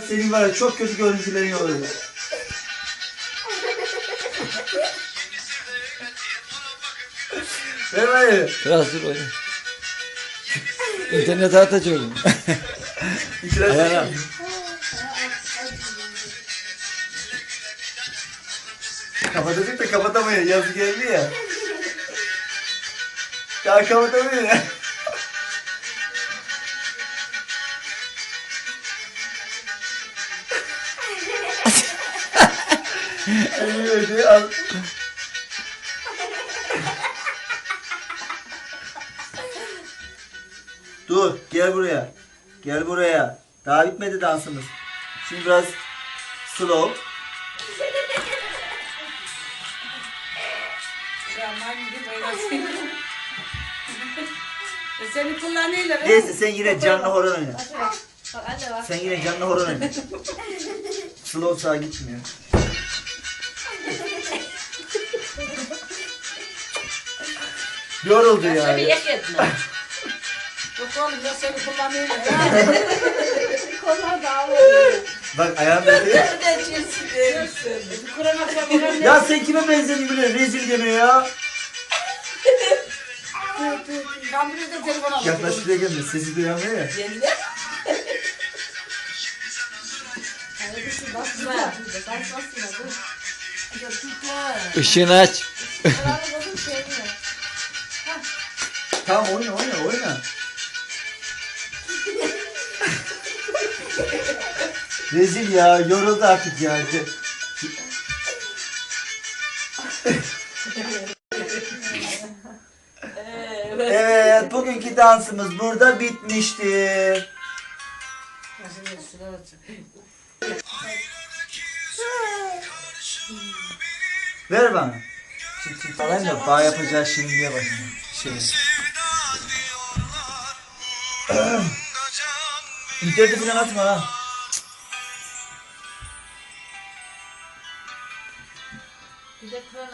Senin var ya çok kötü görüntülerin yolluyor. Ver bana. Biraz dur oyna. İnternete atacağım. Ayağına. Kapatacak da kapatamıyor. Yazı geldi ya. Daha kapatamıyor ya. Elini verdi, al. Dur, gel buraya. Gel buraya. Daha bitmedi dansımız. Şimdi biraz slow. Oynasın. Seni kullanıyorlar. Neyse sen yine canlı horon oyna. Sen yine canlı horon oyna. Slow sağa gitmiyor. Yoruldu Şöyle yani. yek etme. Yok oğlum ya seni ha? Kollar dağılıyor. Bak ayağım dedi. Nereden çizsin? Bir kurana kadar ya sen kime benzedin bile rezil gene ya. Ben buraya da telefon alayım. Yaklaş şuraya gelme sesi duyamıyor ya. Dur. Işığını aç. Tamam oyna oyna oyna. rezil ya yoruldu artık ya. Evet. Bugünkü dansımız burada bitmiştir. Ver bana. Çık çık falan da bağ yapacağız şimdiye başına. Şey. İnternete falan atma ha. Bir de kurana